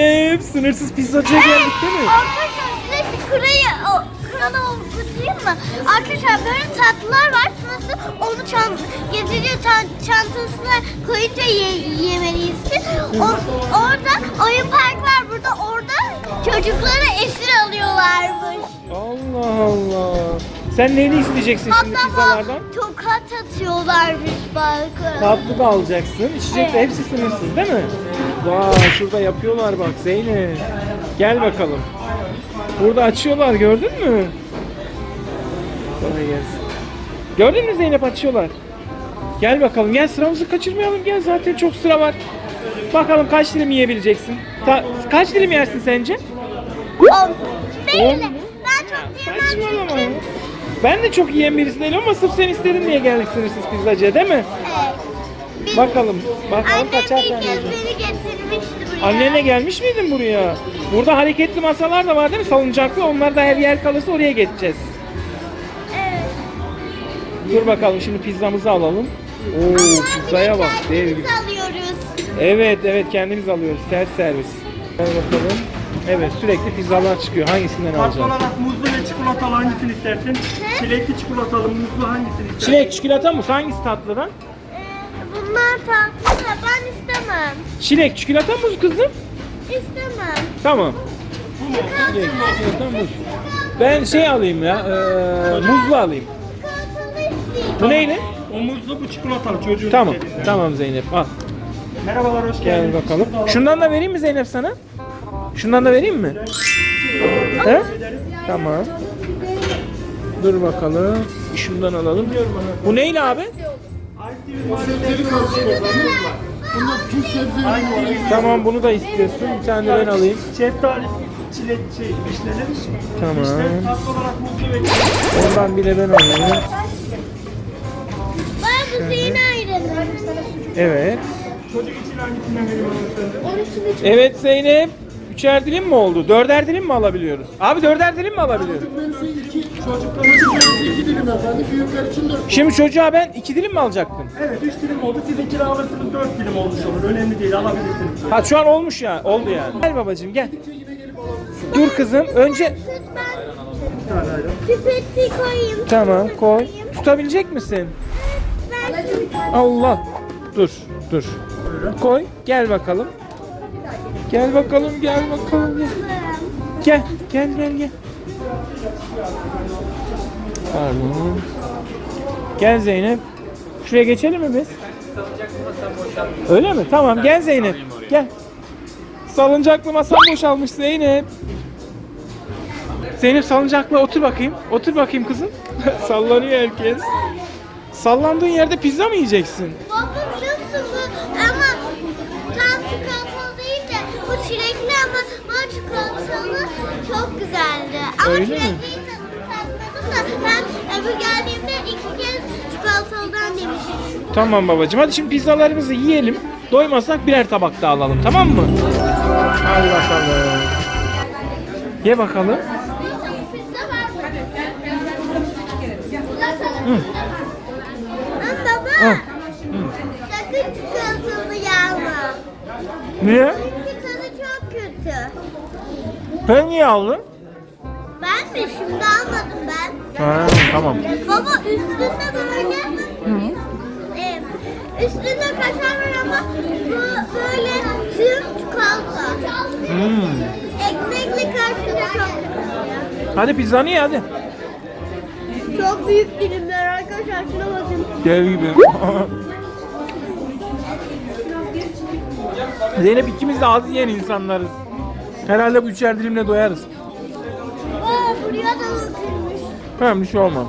Hep sınırsız pizzacıya geldik değil mi? Arkadaşlar size bir kurayı, o, kralı okutayım mı? Arkadaşlar böyle tatlılar var. Sınıfı onu çan, getiriyor çan, çantasına koyunca ye, yemeliyiz. O, orada oyun park var burada. Orada çocukları esir alıyorlarmış. Allah Allah. Sen neyini isteyeceksin şimdi Hatta pizzalardan? bak tokat atıyorlarmış bakın. Tatlı da alacaksın. İçecek de Evet. hepsi sınırsız değil mi? Vay şurada yapıyorlar bak Zeynep. Gel bakalım. Burada açıyorlar gördün mü? Kolay gelsin. Gördün mü Zeynep açıyorlar. Gel bakalım gel sıramızı kaçırmayalım gel zaten çok sıra var. Bakalım kaç dilim yiyebileceksin? Ta- kaç dilim yersin sence? On. Değil. On mu? Ben çok yemem Saçmalama ya. çünkü. Ben de çok yiyen birisi değilim ama sırf sen istedin diye geldik sınırsız pizzacıya değil mi? Evet. Bakalım. Bakalım Annem kaçar bir tane kez yiyeceksin. beni getirmişti buraya. Annenle gelmiş miydin buraya? Burada hareketli masalar da var değil mi? Salıncaklı. Onlar da her yer kalırsa oraya geçeceğiz. Evet. Dur bakalım şimdi pizzamızı alalım. Oo pizzaya bak. Dev gibi. Alıyoruz. Evet evet kendimiz alıyoruz. Self servis. Gel bakalım. Evet sürekli pizzalar çıkıyor. Hangisinden Farklı alacağız? olarak muzlu ve çikolatalı hangisini istersin? Çilekli çikolatalı muzlu hangisini istersin? Çilek, çikolata mı? Hangisi tatlıdan? Ee, bunlar tatlı ben istemem. Çilek, çikolata muz kızım. İstemem. Tamam. Çikolata muz. Ben şey alayım ya. eee, muzlu alayım. Çikolatalı isteyeyim. Bu neyle? O muzlu bu çikolatalı çocuğun Tamam. istediği. Tamam Zeynep al. Merhabalar hoş Gel geldiniz. bakalım. Şundan da vereyim mi Zeynep sana? Şundan da vereyim mi? He? Tamam. Dur bakalım. Şundan alalım. Bu neyle abi? Tamam bunu da istiyorsun. Bir tane ben alayım. Şeftali, çilek, şey. Tamam. Tatlı olarak muzlu ve Ondan bir de ben alayım. Bana bu senin ayrılır. Evet. çocuk için hangisinden veriyorum? Evet Zeynep. Üçer dilim mi oldu? Dörder dilim mi alabiliyoruz? Abi dörder dilim mi alabiliyoruz? Çocuklar için İki dilim efendim, büyükler için dört. Şimdi çocuğa ben iki dilim mi alacaktım? Evet 3 dilim oldu. Sizinkini alırsınız 4 dilim olmuş olur. Önemli değil alabilirsiniz. Ha şu an olmuş ya. Oldu yani. Gel babacığım gel. Dur kızım. Önce Tut ben Bir tane ayrı. pipeti koyayım. tamam koy. Tutabilecek misin? Ben Allah. Dur, dur. Koy. Gel bakalım. Gel bakalım, gel bakalım. Gel. Gel, gel, gel, gel. Pardon. Gel Zeynep. Şuraya geçelim mi biz? Öyle mi? Tamam, gel Zeynep. Gel. Salıncaklı masam boşalmış Zeynep. Zeynep salıncakla otur bakayım. Otur bakayım kızım. Sallanıyor herkes. Sallandığın yerde pizza mı yiyeceksin? Baba biliyorsun bu ama tam çikolatalı değil de bu çilekli ama bu çikolatalı çok güzeldi. Ama Öyle mi? Da ben öbür geldiğimde iki kez çikolatalıdan demiştim. Tamam babacığım. Hadi şimdi pizzalarımızı yiyelim. Doymazsak birer tabak daha alalım. Tamam mı? Hadi bakalım. Ye bakalım. Mı? Ama baba sakın çikolatalı yapma. Niye? Çünkü tadı çok kötü. Ben niye aldın? Ben mi? Şimdi almadım ben. Ha, tamam. Baba üstünde böyle e, üstünde kaşar var ama bu böyle tüm çikolata. Hmm. Ekmekle karşıda çok. Hadi pizzanı ye hadi. Çok büyük dilimler arkadaşlar şuna bakın. Dev gibi. Zeynep ikimiz de az yiyen insanlarız. Herhalde bu üçer dilimle doyarız. Tamam bir şey olmaz.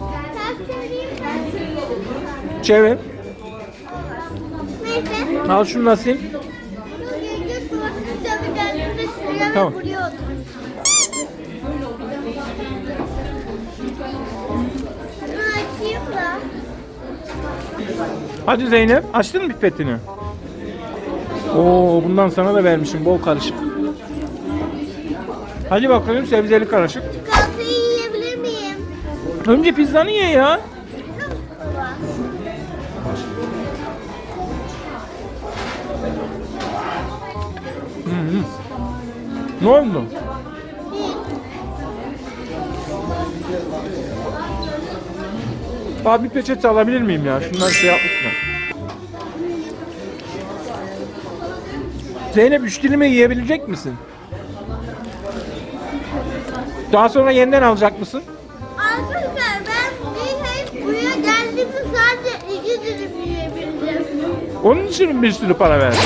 Çevir. Al şunu şuraya Tamam. Hadi Zeynep açtın mı pipetini? Oo bundan sana da vermişim bol karışık. Hadi bakalım sebzeli karışık. Önce pizzanı ye ya. Hı hı. Ne oldu? Abi bir peçete alabilir miyim ya? Şundan şey yapmış mı? Zeynep üç dilimi yiyebilecek misin? Daha sonra yeniden alacak mısın? Onun için mi bir sürü para verdin?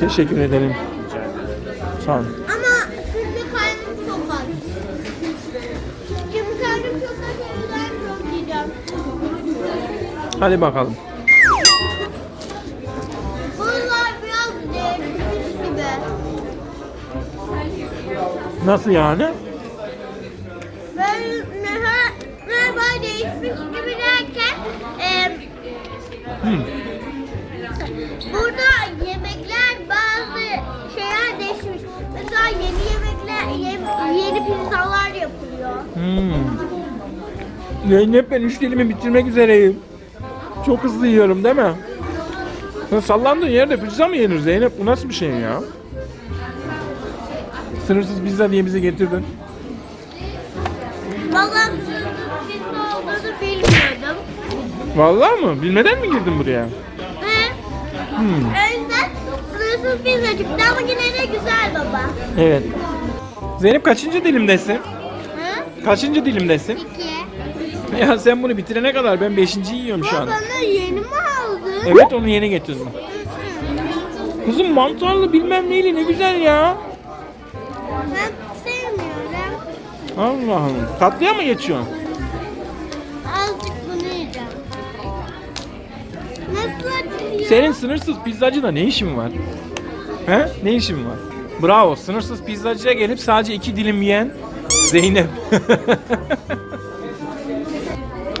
Teşekkür ederim. Sağ ol. Ama şimdi karnım çok aç. Şimdi karnım çok aç. yüzden çok yiyeceğim. Hadi bakalım. Bunlar biraz değişmiş gibi. Nasıl yani? Meha, merhaba değişmiş gibi burada yemekler bazı şeyler değişmiş. Mesela yeni yemekler, yeni, yeni pizzalar yapılıyor. Hmm. Zeynep ben üç dilimi bitirmek üzereyim. Çok hızlı yiyorum değil mi? Sen sallandığın yerde pizza mı yenir Zeynep? Bu nasıl bir şey ya? Sınırsız pizza diye bizi getirdin. Vallahi sınırsız pizza olduğunu bilmiyordum. Vallahi mı? Bilmeden mi girdin buraya? Ve o yüzden sınırsız pizza çıktı ama yine de güzel baba. Evet. Zeynep kaçıncı dilimdesin? Hı? Kaçıncı dilimdesin? İki. Ya sen bunu bitirene kadar ben beşinci yiyorum şu an. Bana yeni mi aldın? Evet onu yeni getirdim. Kızım mantarlı bilmem neyli ne güzel ya. Ben sevmiyorum. Allah'ım. Tatlıya mı geçiyorsun? Azıcık bunu yiyeceğim. Senin sınırsız pizzacıda ne işin var? He? Ne işin var? Bravo. Sınırsız pizzacıya gelip sadece iki dilim yiyen Zeynep.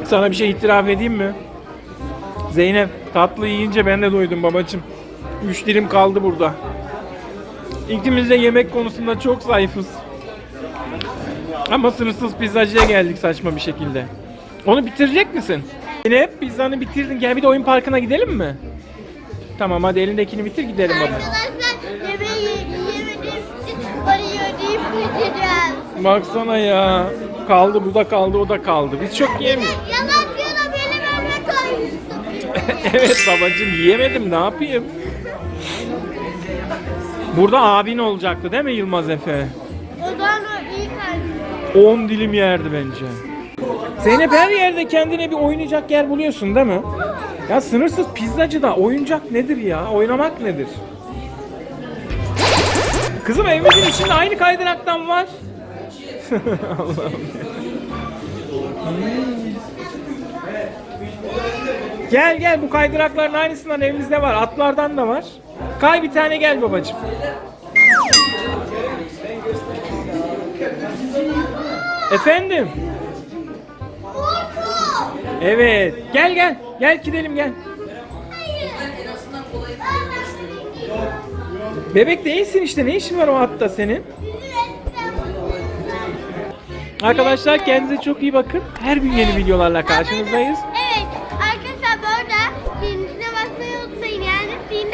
Sana bir şey itiraf edeyim mi? Zeynep tatlı yiyince ben de doydum babacım. Üç dilim kaldı burada. İkimiz de yemek konusunda çok zayıfız. Ama sınırsız pizzacıya geldik saçma bir şekilde. Onu bitirecek misin? Zeynep pizzanı bitirdin. Gel bir de oyun parkına gidelim mi? Tamam hadi elindekini bitir gidelim baba. Arkadaşlar yemeği yemediğim için parayı ödeyip gideceğiz. Baksana ya. Kaldı bu da kaldı o da kaldı. Biz çok yiyemiyoruz. Yalancıyla benim önüme koymuşsun. evet babacım yiyemedim ne yapayım? Burada abin olacaktı değil mi Yılmaz Efe? o zaman o iyi kalbim. 10 dilim yerdi bence. Zeynep her yerde kendine bir oynayacak yer buluyorsun değil mi? Ya sınırsız pizzacıda oyuncak nedir ya? Oynamak nedir? Kızım evimizin içinde aynı kaydıraktan var. Hmm. Gel gel bu kaydırakların aynısından evimizde var. Atlardan da var. Kay bir tane gel babacığım. Efendim? Evet. Gel gel. Gel gidelim gel. Bebek değilsin işte. Ne işin var o atta senin? Arkadaşlar kendinize çok iyi bakın. Her gün yeni videolarla karşınızdayız. Evet. Arkadaşlar bu arada filmine bakmayı unutmayın. Yani film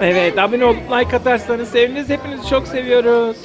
Evet abone olup like atarsanız seviniriz. Hepinizi çok seviyoruz.